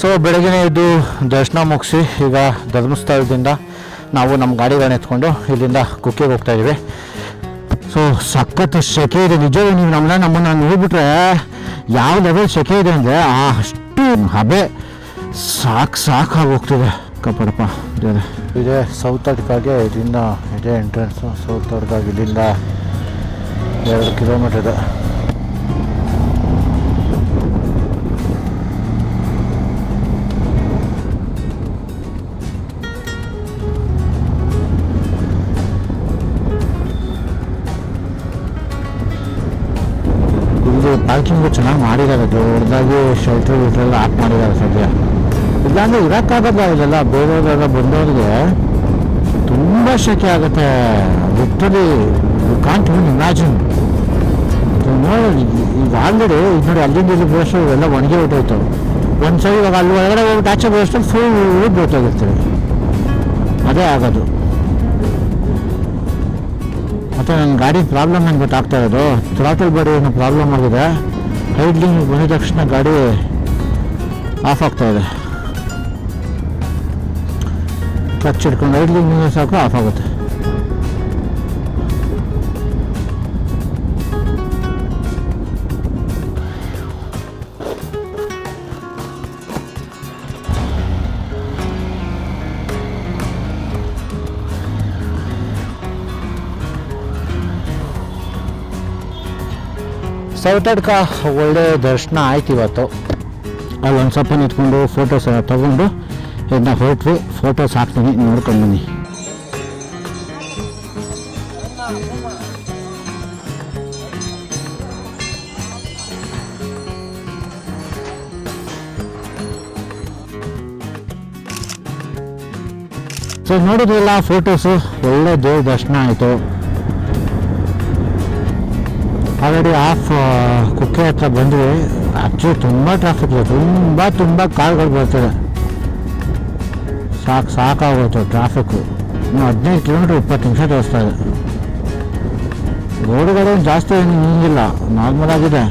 So ಬೆಳಗ್ಗೆ ಎದ್ದು ದರ್ಶನ ಮುಗಿಸಿ ಈಗ ಧರ್ಮಸ್ಥಳದಿಂದ ನಾವು ನಮ್ಮ ಗಾಡಿಗಳನ್ನ ಎತ್ಕೊಂಡು ಇಲ್ಲಿಂದ ಕುಕ್ಕೆಗೆ ಹೋಗ್ತಾ ಇದ್ದೀವಿ. ಸೊ ಸಖತ್ತು ಸೆಕೆ ಇದೆ. ನಿಜವೂ ನೀವು ನಮ್ಮನ್ನ ನಮ್ಮನ್ನು ನೋಡ್ಬಿಟ್ರೆ ಯಾವ ಲೆವೆಲ್ ಸೆಕೆ ಇದೆ ಅಂದರೆ ಅಷ್ಟು ಹಬೆ ಸಾಕು ಸಾಕಾಗಿ ಹೋಗ್ತಿದೆ. ಕಪ್ಪಡಪ್ಪ ಇದೇ ಇದೇ ಸೌತ್ ಅಡ್ಕಾಗೆ ಇಲ್ಲಿಂದ ಇದೇ ಎಂಟ್ರೆನ್ಸು ಸೌತ್ ಅಡ್ಕಾಗಿ ಇಲ್ಲಿಂದ ಎರಡು ಕಿಲೋಮೀಟರ್ ಇದೆ. ಪಾರ್ಕಿಂಗು ಚೆನ್ನಾಗಿ ಮಾಡಿದ್ದಾರೆ ದೊಡ್ಡದಾಗಿ ಶೆಲ್ಟರ್ ಗಿಲ್ಟ್ರೆಲ್ಲ ಆಫ್ ಮಾಡಿದ್ದಾರೆ ಸದ್ಯ. ಇಲ್ಲಾಂದ್ರೆ ಇರೋಕ್ಕಾಗಲ್ಲ ಇಲ್ಲೆಲ್ಲ ಬೇರೆಯವರೆಲ್ಲ ಬಂದವ್ರಿಗೆ ತುಂಬ ಶೆಕೆ ಆಗುತ್ತೆ. Literally you can't even imagine ನೋಡಿ, ಈಗ ಆಲ್ರೆಡಿ ನೋಡಿ, ಅಲ್ಲಿಂದ ಇಲ್ಲಿ ಬೋಸ್ಟು ಎಲ್ಲ ಒಣಗಿ ಹೊಟ್ಟೋಯ್ತು ಒಂದು ಇವಾಗ ಅಲ್ಲಿ ಒಳಗಡೆ ಹೋಗ್ಬಿಟ್ಟು ಆಚೆ ಬೇಸ್ಟು ಫುಲ್ ಬೋತಾಗಿರ್ತೀವಿ ಅದೇ ಆಗೋದು. ಮತ್ತು ನನ್ನ ಗಾಡಿ ಪ್ರಾಬ್ಲಮ್ ಏನು ಗೊತ್ತಾಗ್ತಾ ಇರೋದು. ಥ್ರಾಟಲ್ ಬಾಡಿ ಏನೋ ಪ್ರಾಬ್ಲಮ್ ಆಗಿದೆ. ಹೈಡ್ಲಿಂಗ್ ಬಂದ ತಕ್ಷಣ ಗಾಡಿ ಆಫ್ ಆಗ್ತಾ ಇದೆ. ಕ್ಲಚ್ ಹಿಡ್ಕೊಂಡು ಹೈಡ್ಲಿಂಗ್ ಸಾಕು ಆಫ್ ಆಗುತ್ತೆ. ಸೌತಡ್ಕ ಒಳ್ಳೆ ದರ್ಶನ ಆಯ್ತು ಇವತ್ತು. ಅಲ್ಲಿ ಒಂದು ಸ್ವಲ್ಪ ನಿಂತ್ಕೊಂಡು ಫೋಟೋಸ್ ಎಲ್ಲ ತೊಗೊಂಡು ಇದನ್ನ ಹೊರಟ್ವಿ. ಫೋಟೋಸ್ ಹಾಕ್ತೀನಿ, ನೋಡ್ಕೊಂಡು ಬನ್ನಿ. ಸೊ ನೋಡಿದ್ರಲ್ಲ ಫೋಟೋಸು ಒಳ್ಳೆ ದೇವ್ರ ದರ್ಶನ ಆಯಿತು. ಆಲ್ರೆಡಿ ಆಫ್ ಕುಕ್ಕೆ ಹತ್ರ ಬಂದ್ವಿ. ಆ್ಯಕ್ಚುಲಿ ತುಂಬ ಟ್ರಾಫಿಕ್ ಇದೆ. ತುಂಬ ತುಂಬ ಕಾರ್ಗಳು ಬರ್ತದೆ. ಸಾಕು ಸಾಕಾಗೋಯ್ತು ಟ್ರಾಫಿಕ್ಕು ಇನ್ನು ಹದಿನೈದು ಕಿಲೋಮೀಟ್ರ್ ಇಪ್ಪತ್ತು ನಿಮಿಷ ತೋರಿಸ್ತಾ ಇದೆ. ರೋಡುಗಳು ಜಾಸ್ತಿ ಏನು ಹಿಂಗಿಲ್ಲ ನಾರ್ಮಲ್ ಆಗಿದೆ.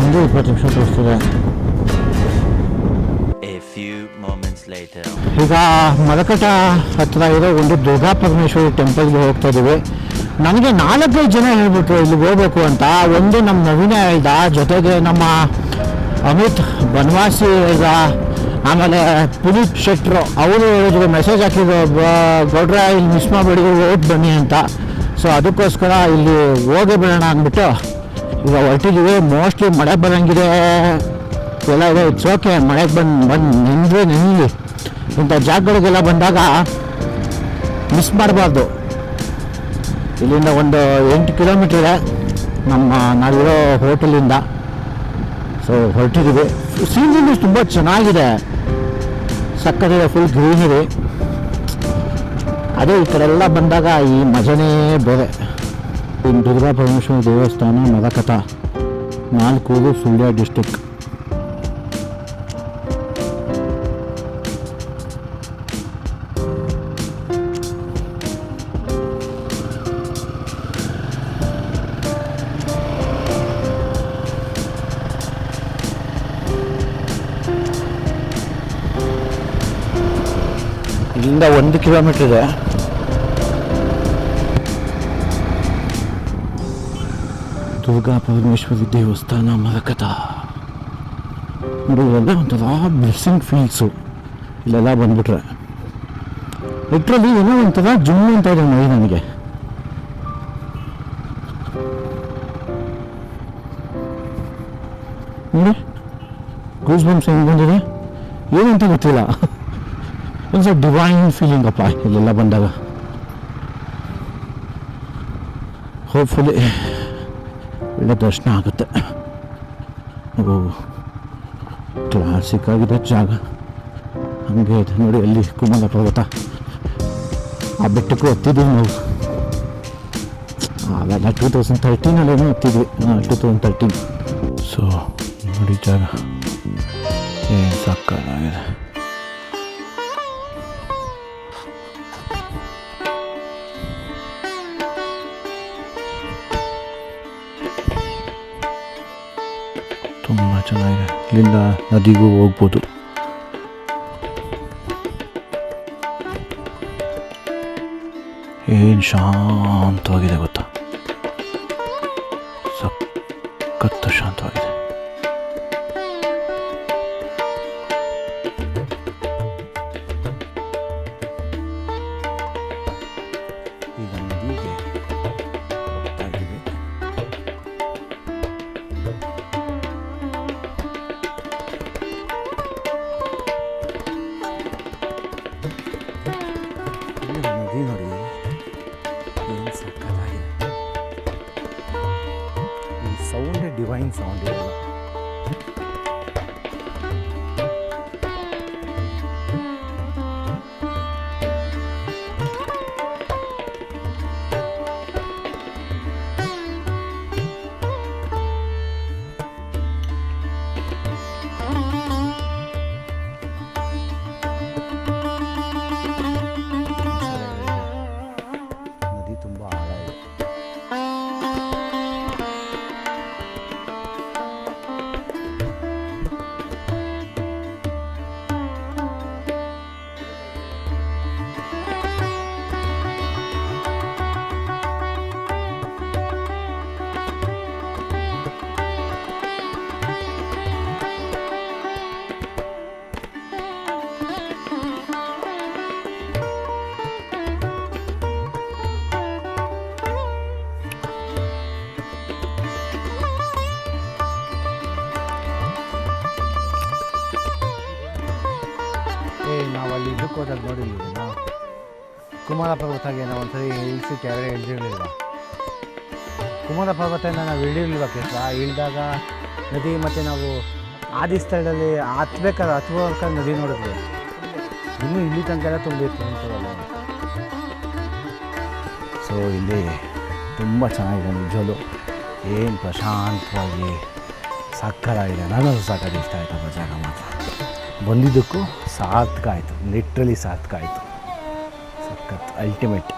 ಒಂದು ಇಪ್ಪತ್ತು ನಿಮಿಷ ತೋರಿಸ್ತದೆ. ಈಗ ಮಲಕಟ ಹತ್ತಿರ ಇರೋ ಒಂದು ದುರ್ಗಾ ಪರಮೇಶ್ವರಿ ಟೆಂಪಲ್ಗೆ ಹೋಗ್ತಾ ಇದ್ದೀವಿ ನನಗೆ ನಾಲ್ಕೈದು ಜನ ಹೇಳ್ಬಿಟ್ರು ಇಲ್ಲಿ ಹೋಗ್ಬೇಕು ಅಂತ. ಒಂದು ನಮ್ಮ ನವೀನ ಹೇಳ್ದ, ಜೊತೆಗೆ ನಮ್ಮ ಅಮಿತ್ ಬನವಾಸಿ ಹೇಳ್ದ, ಆಮೇಲೆ ಪುನೀತ್ ಶೆಟ್ರು ಅವರು ಹೇಳಿದ್ರು ಮೆಸೇಜ್ ಹಾಕಿದ್ರು ಗೌಡ್ರ ಇಲ್ಲಿ ಮಿಸ್ ಮಾಡಬೇಡಿ ಓಟ್ ಬನ್ನಿ ಅಂತ. ಸೊ ಅದಕ್ಕೋಸ್ಕರ ಇಲ್ಲಿ ಹೋಗೇ ಬರೋಣ ಅಂದ್ಬಿಟ್ಟು, ಈಗ ಹೊರಟಿದ್ದೀವಿ ಮೋಸ್ಟ್ಲಿ ಮಳೆ ಬರೋಂಗಿದೆ. ಎಲ್ಲ ಇದೆ ಇಟ್ಸ್ ಓಕೆ ಮಳೆಗೆ ಬಂದು ಬಂದು ನಿಂದ್ರೆ ನೆನಲಿ ಇಂಥ ಜಾಗಗಳಿಗೆಲ್ಲ ಬಂದಾಗ ಮಿಸ್ ಮಾಡಬಾರ್ದು. ಇಲ್ಲಿಂದ ಒಂದು ಎಂಟು ಕಿಲೋಮೀಟರ್ ನಮ್ಮ ನಾವಿರೋ ಹೋಟೆಲಿಂದ. ಸೊ ಹೊರಟಿದ್ದೀವಿ. ಸೀನ್ರಿ ತುಂಬ ಚೆನ್ನಾಗಿದೆ. ಸಕ್ಕತ್ತಿದೆ ಫುಲ್ ಗ್ರೀನರಿ ಅದೇ ಈ ಕಡೆ ಎಲ್ಲ ಬಂದಾಗ ಈ ಮಜನೇ ಬೇರೆ. ದುರ್ಗಾ ಪರಮೇಶ್ವರ ದೇವಸ್ಥಾನ ಮದಕಥ ನಾಲ್ಕು ಸುಳ್ಯ ಡಿಸ್ಟಿಕ್ ಇಲ್ಲಿಂದ ಒಂದು ಕಿಲೋಮೀಟರ್ ಇದೆ. ದುರ್ಗಾ ಪರಮೇಶ್ವರಿ ದೇವಸ್ಥಾನ ಮರಕತ ನೋಡಿ ಇವೆಲ್ಲ ಒಂಥರ ಬ್ಲೆಸ್ಸಿಂಗ್ ಫೀಲ್ಸು ಇಲ್ಲೆಲ್ಲ ಬಂದ್ಬಿಟ್ರೆ. ಲಿಟ್ರಲಿ ಏನೋ ಒಂಥರ ಜುಮ್ ಅಂತ ಇದೆ ಮೈ ನನಗೆ. ನೋಡಿ ಗೂಸ್ ಬಂಪ್ಸ್ ಹೆಂಗೆ ಬಂದಿದೆ? ಏನಂತ ಗೊತ್ತಿಲ್ಲ. ಒಂದು ಸ್ವಲ್ಪ ಡಿವೈನ್ ಫೀಲಿಂಗ್ ಅಪ್ಪ ಇಲ್ಲೆಲ್ಲ ಬಂದಾಗ ಹೋಪ್ಫುಲಿ ಒಳ್ಳೆ ದರ್ಶನ ಆಗುತ್ತೆ ಓ ಕ್ಲಾಸಿಕ್ ಆಗಿದೆ ಜಾಗ ಹಂಗೆ ಇದೆ ನೋಡಿ ಅಲ್ಲಿ ಕುಮಾರ ಪರ್ವತ ಆ ಬೆಟ್ಟಕ್ಕೂ ಹತ್ತಿದ್ದೀವಿ ನಾವು ಅವೆಲ್ಲ ಟೂ ತೌಸಂಡ್ ತರ್ಟೀನಲ್ಲೇನೋ ಹತ್ತಿದ್ವಿ ಟೂ ತೌಸಂಡ್ ತರ್ಟೀನ್ ಸೊ ನೋಡಿ ಜಾಗ ಏನು ಸಾಕಾಗಿದೆ ಅಲ್ಲಿಂದ ನದಿಗೂ ಹೋಗ್ಬೋದು. ಏನು ಶಾಂತವಾಗಿದೆ ಗೊತ್ತಾ? ಕುಮಾರ ಪರ್ವತಗೆ ನಾವು ಒಂದ್ಸರಿ ಇಳಿಸಿ ಕೆಳಗಡೆ ಇಳಿದಿರಲಿಲ್ಲ ಕುಮಾರ ಪರ್ವತನ ನಾವು ಇಳಿಲಿಲ್ವ ಕೆಲಸ ಇಳಿದಾಗ ನದಿ ಮತ್ತು ನಾವು ಆದಿ ಸ್ಥಳದಲ್ಲಿ ಹತ್ಬೇಕಾದ್ರೆ ಹತ್ಬೇಕಾದ್ರೆ ನದಿ ನೋಡಿದ್ವಿ. ಇನ್ನೂ ಇಲ್ಲಿ ತನಕ ಎಲ್ಲ ತುಂಬಿತ್ತು ಅಂತವಲ್ಲ ಸೊ ಇಲ್ಲಿ ತುಂಬ ಚೆನ್ನಾಗಿದೆ ನಿಜಲು ಏನು ಪ್ರಶಾಂತವಾಗಿ ಸಕ್ಕತ್ತಾಗಿದೆ ನನಗೂ ಸಾಕಾಗಿ ಇಷ್ಟ ಆಯಿತು ಜಾಗ ಮಾತ್ರ. ಬಂದಿದ್ದಕ್ಕೂ ಸಾರ್ಥಕ ಆಯಿತು. ಲಿಟ್ರಲಿ ಸಾರ್ಥಕ ಆಯಿತು. ಸಖತ್ ಅಲ್ಟಿಮೇಟ್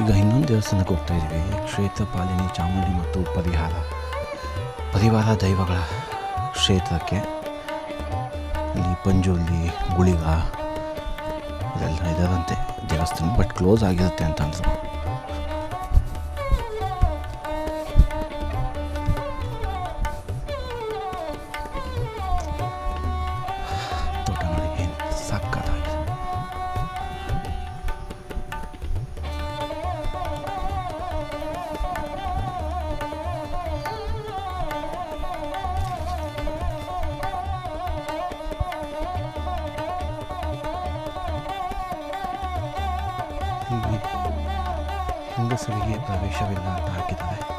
ಈಗ ಇನ್ನೊಂದು ದೇವಸ್ಥಾನಕ್ಕೆ ಹೋಗ್ತಾ ಇದ್ದೀವಿ. ಕ್ಷೇತ್ರ, ಪಾಲಿನಿ, ಚಾಮುಂಡಿ ಮತ್ತು ಪರಿಹಾರ. ಪರಿವಾರ, ದೈವಗಳ ಕ್ಷೇತ್ರಕ್ಕೆ ಇಲ್ಲಿ ಪಂಜುರ್ಲಿ ಗುಳಿಗ ಇದೆಲ್ಲ ಇದಾರಂತೆ ದೇವಸ್ಥಾನ ಬಟ್ ಕ್ಲೋಸ್ ಆಗಿರುತ್ತೆ ಅಂತ ಅಂದರು. ಹೀಗೆ ಹೆಂಗಸರಿಗೆ ಪ್ರವೇಶವಿಲ್ಲ ಅಂತ ಹಾಕಿದ್ದಾರೆ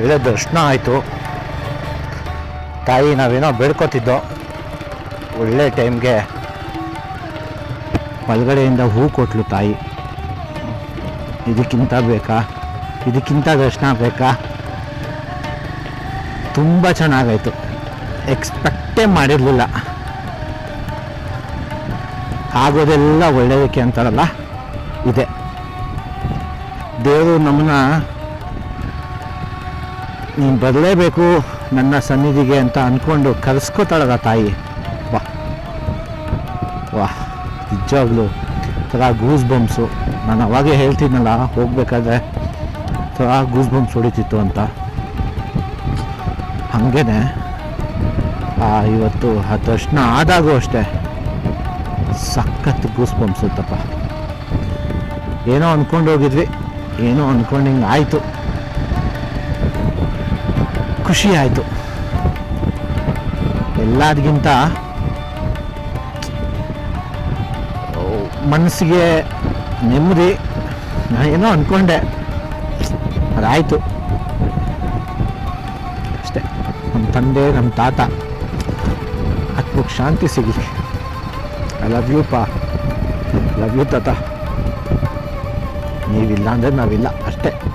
ಒಳ್ಳೆ ದರ್ಶನ ಆಯಿತು. ತಾಯಿ ನಾವೇನೋ ಬೇಡ್ಕೋತಿದ್ದೋ, ಒಳ್ಳೆ ಟೈಮ್ಗೆ ಒಳಗಡೆಯಿಂದ ಹೂ ಕೊಟ್ಲು ತಾಯಿ. ಇದಕ್ಕಿಂತ ಬೇಕಾ? ಇದಕ್ಕಿಂತ ದರ್ಶನ ಬೇಕಾ? ತುಂಬ ಚೆನ್ನಾಗಾಯಿತು. ಎಕ್ಸ್ಪೆಕ್ಟೇ ಮಾಡಿರಲಿಲ್ಲ. ಆಗೋದೆಲ್ಲ ಒಳ್ಳೆಯದಕ್ಕೆ ಅಂತಾರಲ್ಲ? ಇದೆ. ದೇವರು ನಮ್ಮನ್ನ ನೀನು ಬರಲೇಬೇಕು ನನ್ನ ಸನ್ನಿಧಿಗೆ ಅಂತ ಅಂದ್ಕೊಂಡು ಕರೆಸ್ಕೊತಾಳಲ್ಲ ತಾಯಿ. ವಾ ವಾ, ನಿಜವಾಗ್ಲೂ ಥರ ಗೂಸ್ ಬಂಪ್ಸು ನಾನು ಅವಾಗೇ ಹೇಳ್ತಿದ್ನಲ್ಲ ಹೋಗಬೇಕಾದ್ರೆ ಥರ ಗೂಸ್ ಬಂಪ್ಸ್ ಹೊಡಿತಿತ್ತು ಅಂತ. ಹಾಗೇನೆ ಇವತ್ತು ಹತ್ತು ದರ್ಶನ ಆದಾಗೂ ಅಷ್ಟೇ ಸಖತ್ ಗೂಸ್ ಬಂಪ್ಸ್ ಇತ್ತಪ್ಪ ಏನೋ ಅಂದ್ಕೊಂಡು ಹೋಗಿದ್ವಿ, ಏನೋ ಅಂದ್ಕೊಂಡು ಹಿಂಗೆ ಆಯಿತು. ಖುಷಿ ಆಯಿತು ಎಲ್ಲದಕ್ಕಿಂತ ಮನಸ್ಸಿಗೆ ನೆಮ್ಮದಿ. ನಾನು ಏನೋ ಅಂದ್ಕೊಂಡೆ ಅದಾಯಿತು. ಅಷ್ಟೇ. ನಮ್ಮ ತಂದೆ ನಮ್ಮ ತಾತ. ಆತ್ಮಕ್ಕೆ ಶಾಂತಿ ಸಿಗಲಿ. ಐ ಲವ್ ಯು ಪಾ ಲವ್ ಯು ತಾತ. ನೀವಿಲ್ಲ ಅಂದರೆ ನಾವಿಲ್ಲ. ಅಷ್ಟೇ.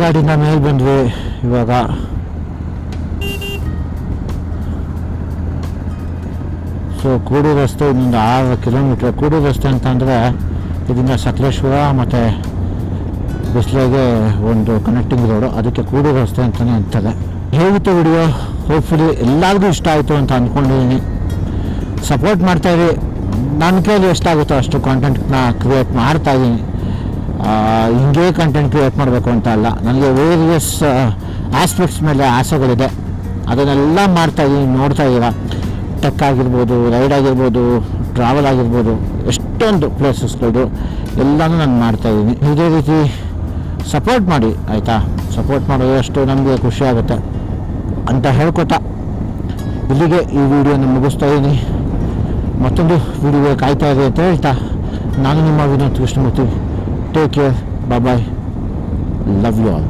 ಗಾಡಿನ ಮೇಲೆ ಬಂದ್ವಿ ಇವಾಗ. ಸೊ ಕೂಡು ರಸ್ತೆ ಇನ್ನೊಂದು ಆರು ಕಿಲೋಮೀಟ್ರ್. ಕೂಡು ರಸ್ತೆ ಅಂತಂದರೆ ಇದರಿಂದ ಸಕಲೇಶ್ವರ ಮತ್ತು ಬಿಸ್ಲೆಗೆ ಒಂದು ಕನೆಕ್ಟಿಂಗ್ ರೋಡು ಅದಕ್ಕೆ ಕೂಡು ರಸ್ತೆ ಅಂತಲೇ ಅಂತಾರೆ. ಹೇಗಿತ್ತು ವಿಡಿಯೋ ಹೋಪ್ಫುಲಿ ಎಲ್ಲರಿಗೂ ಇಷ್ಟ ಆಯಿತು ಅಂತ ಅಂದ್ಕೊಂಡಿದ್ದೀನಿ ಸಪೋರ್ಟ್ ಮಾಡ್ತಾಯಿರಿ ನನ್ನ ಕೈಯಲ್ಲಿ ಎಷ್ಟಾಗುತ್ತೋ ಅಷ್ಟು ಕಾಂಟೆಂಟ್ನ ಕ್ರಿಯೇಟ್ ಮಾಡ್ತಾಯಿದ್ದೀನಿ ಹಿಂಗೆ ಕಂಟೆಂಟ್ ಕ್ರಿಯೇಟ್ ಮಾಡಬೇಕು ಅಂತ ಅಲ್ಲ. ನನಗೆ ವೇರಿಯಸ್ ಆಸ್ಪೆಕ್ಟ್ಸ್ ಮೇಲೆ ಆಸೆಗಳಿದೆ. ಅದನ್ನೆಲ್ಲ ಮಾಡ್ತಾ ಇದ್ದೀನಿ ನೋಡ್ತಾ ಇದ್ದೀರಾ ಟೆಕ್ ಆಗಿರ್ಬೋದು ರೈಡ್ ಆಗಿರ್ಬೋದು ಟ್ರಾವೆಲ್ ಆಗಿರ್ಬೋದು, ಎಷ್ಟೊಂದು ಪ್ಲೇಸಸ್ಗಳು ಎಲ್ಲನೂ ನಾನು ಮಾಡ್ತಾಯಿದ್ದೀನಿ ಇದೇ ರೀತಿ ಸಪೋರ್ಟ್ ಮಾಡಿ, ಆಯಿತಾ? ಸಪೋರ್ಟ್ ಮಾಡೋದಷ್ಟು ನಮಗೆ ಖುಷಿ ಆಗುತ್ತೆ ಅಂತ ಹೇಳ್ಕೊತಾ. ಇಲ್ಲಿಗೆ ಈ ವಿಡಿಯೋನ ಮುಗಿಸ್ತಾ ಇದ್ದೀನಿ ಮತ್ತೊಂದು ವಿಡಿಯೋ ಕಾಯ್ತಾ ಇದೆ ಅಂತ ಹೇಳ್ತಾ. ನಾನು ನಿಮ್ಮ Vinod Krishnamurthy. Take care bye love you all